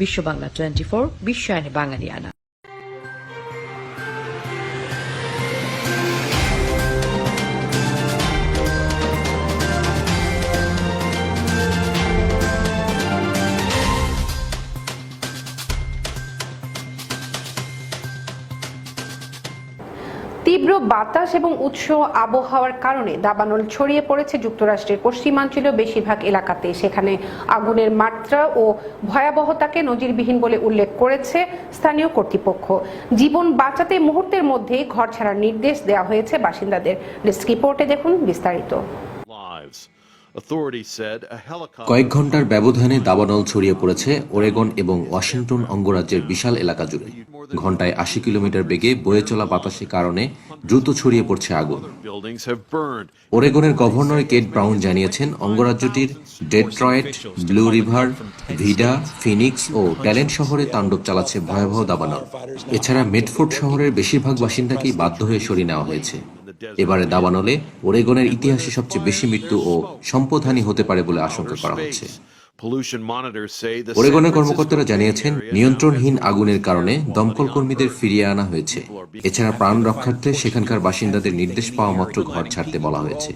বিশ্ব Bangla twenty four বিশ্বায়নে বাঙালিয়ানা তীব্র বাতাস এবং উৎস আবহাওয়ার কারণে দাবানল ছড়িয়ে পড়েছে যুক্তরাষ্ট্রের পশ্চিমাঞ্চলীয় বেশিরভাগ এলাকাতে। সেখানে আগুনের মাত্রা ও ভয়াবহতাকে নজিরবিহীন বলে উল্লেখ করেছে স্থানীয় কর্তৃপক্ষ। জীবন বাঁচাতে মুহূর্তের মধ্যেই ঘর ছাড়ার নির্দেশ দেওয়া হয়েছে বাসিন্দাদের। ডেস্ক রিপোর্টে দেখুন বিস্তারিত. কয়েক ঘণ্টার ব্যবধানে দাবানল ছড়িয়ে পড়েছে ওরেগন এবং ওয়াশিংটন অঙ্গরাজ্যের বিশাল এলাকা জুড়ে। ঘন্টায় আশি কিলোমিটার বেগে বয়ে চলা বাতাসের কারণে দ্রুত ছড়িয়ে পড়ছে আগুন. ওরেগনের গভর্নর কেট ব্রাউন জানিয়েছেন, অঙ্গরাজ্যটির Detroit, Blue River, Vida, Phoenix ও ট্যালেন্ট শহরে তাণ্ডব চালাচ্ছে ভয়াবহ দাবানল। এছাড়া মেডফোর্ড শহরের বেশিরভাগ বাসিন্দাকেই বাধ্য হয়ে সরিয়ে নেওয়া হয়েছে। এবারে দাবানলে ওরেগনের ইতিহাসে সবচেয়ে বেশি মৃত্যু ও সম্পদহানি হতে পারে বলে আশঙ্কা করা হচ্ছে। ওরেগনের কর্মকর্তারা জানিয়েছেন নিয়ন্ত্রণহীন আগুনের কারণে দমকল কর্মীদের ফিরিয়ে আনা হয়েছে। এছাড়া প্রাণ রক্ষার্থে সেখানকার বাসিন্দাদের নির্দেশ পাওয়া মাত্র ঘর ছাড়তে বলা হয়েছে।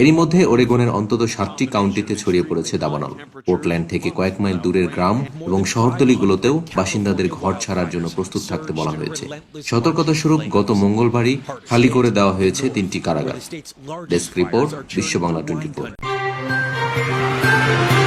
এরই মধ্যে ওরেগনের অন্তত সাতটি কাউন্টিতে ছড়িয়ে পড়েছে দাবানল। পোর্টল্যান্ড থেকে কয়েক মাইল দূরের গ্রাম এবং শহরতলিগুলোতেও বাসিন্দাদের ঘর ছাড়ার জন্য প্রস্তুত থাকতে বলা হয়েছে। সতর্কতা স্বরূপ গত মঙ্গলবারই খালি করে দেওয়া হয়েছে তিনটি কারাগার। Desk report Bishwa Bangla twenty Thank you.